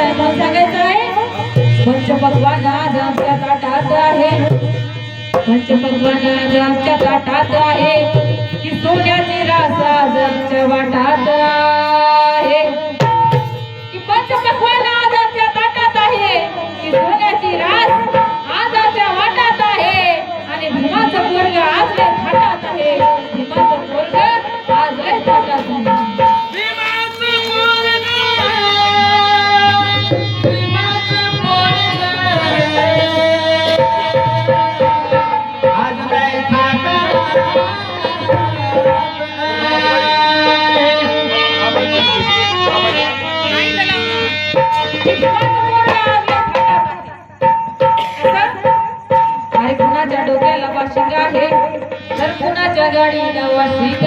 ताटाला नाव आहे? आज आमच्या ताटात आहे. पंच भगवान आज आमच्या ताटात आहे. की सोन्याची रास आज आमच्या वाटात. कुणाच्या डोक्याला वाशिंग आहे तर कुणाच्या गाडीला वाशिंग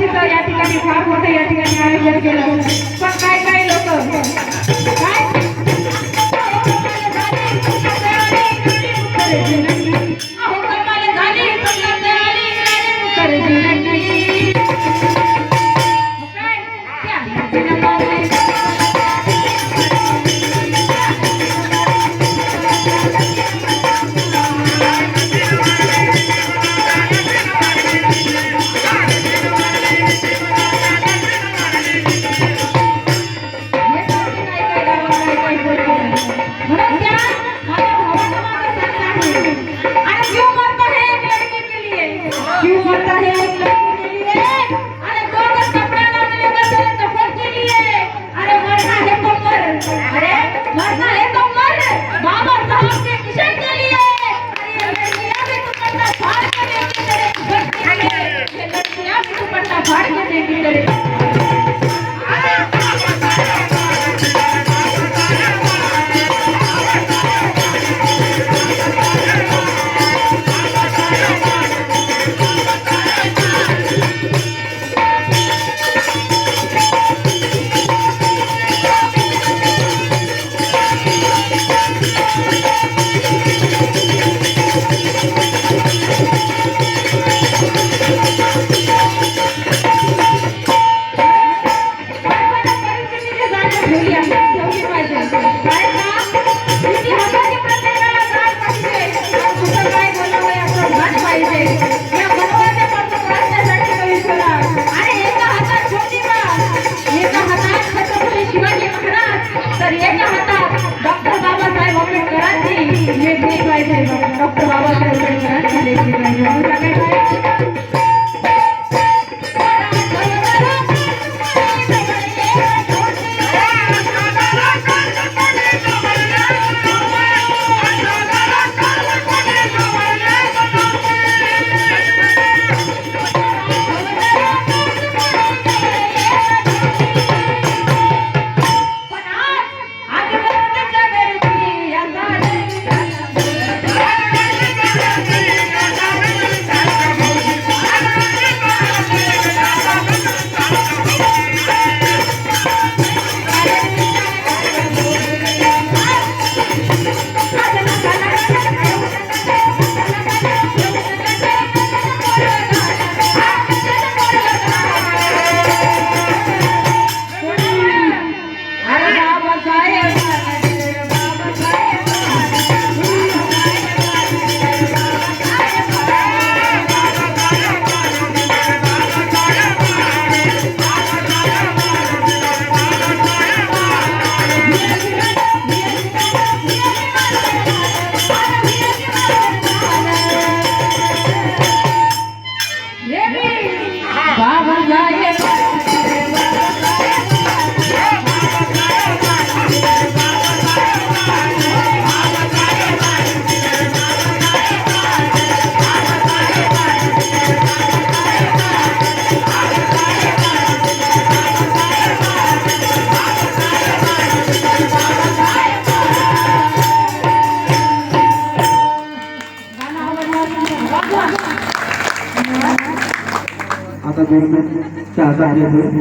औषधं या ठिकाणी फार मोठं या ठिकाणी आयोजन केलं Nggak.